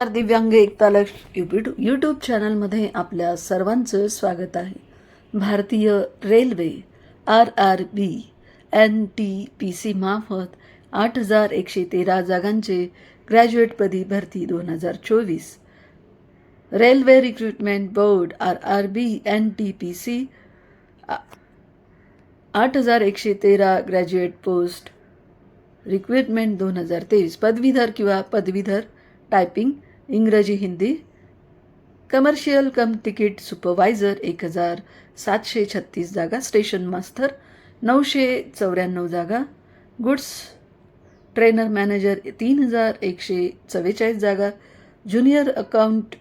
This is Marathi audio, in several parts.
नमस्कार, दिव्यांग एकता लक्ष युट्यूब यूट्यूब चॅनलमध्ये आपल्या सर्वांचं स्वागत आहे. भारतीय railway R R B N T P C मार्फत आठ हजार एकशे तेरा जागांचे ग्रॅज्युएटपदी भरती दोन हजार चोवीस. Railway recruitment board R R B N T P C आठ हजार एकशे तेरा ग्रॅज्युएट पोस्ट रिक्रुटमेंट दोन हजार तेवीस. पदवीधर किंवा पदवीधर टायपिंग इंग्रजी Hindi commercial cum ticket supervisor एक हजार सातशे छत्तीस जागा स्टेशन मास्तर नऊशे चौऱ्याण्णव जागा गुड्स ट्रेनर मॅनेजर तीन हजार एकशे चव्वेचाळीस जागा junior account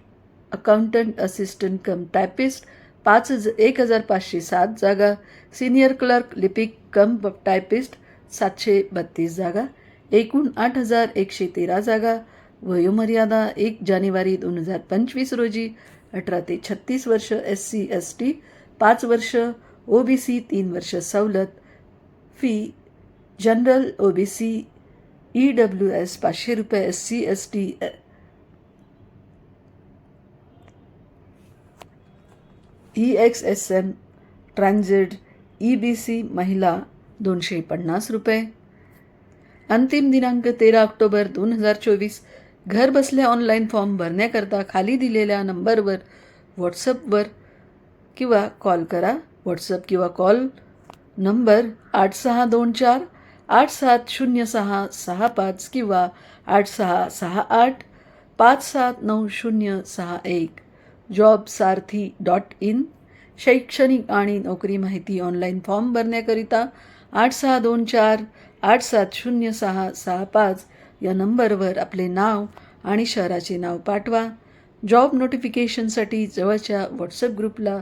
accountant assistant cum typist पाच हज एक हजार पाचशे सात जागा सिनियर क्लर्क लिपिक कम टायपिस्ट सातशे बत्तीस जागा एकूण आठ हजार एकशे तेरा जागा वयोमर्यादा एक जानेवारी दोन हजार पंचवीस रोजी अठरा ते छत्तीस वर्ष एस सी एस टी पाच वर्ष ओ बी सी तीन वर्ष सवलत fee general O B C E W S पाचशे रुपये S C S T E ex S M transit E B C महिला दोनशे पन्नास रुपये. अंतिम दिनांक तेरा ऑक्टोबर दोन हजार चोवीस घर बसल्या ऑनलाईन फॉर्म भरण्याकरता खाली दिलेल्या नंबरवर व्हॉट्सअपवर किंवा कॉल करा. व्हॉट्सअप किंवा कॉल नंबर आठ सहा दोन चार आठ सात शून्य सहा सहा पाच किंवा आठ सहा सहा आठ पाच सात नऊ शून्य सहा एक. जॉब सारथी डॉट इन शैक्षणिक आणि नोकरी माहिती ऑनलाईन फॉर्म भरण्याकरिता आठ सहा दोन चार आठ सात शून्य सहा सहा पाच या नंबरवर आपले नाव आणि शहराचे नाव पाठवा. जॉब नोटिफिकेशनसाठी जवळच्या व्हॉट्सअप ग्रुपला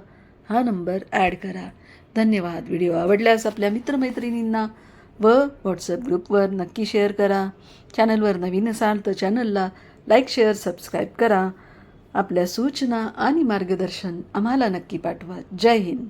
हा नंबर ॲड करा. धन्यवाद. व्हिडिओ आवडल्यास आपल्या मित्रमैत्रिणींना व व्हॉट्सअप ग्रुपवर नक्की शेअर करा. चॅनलवर नवीन असाल तर चॅनलला लाईक शेअर सबस्क्राईब करा. आपल्या सूचना आणि मार्गदर्शन आम्हाला नक्की पाठवा. जय हिंद.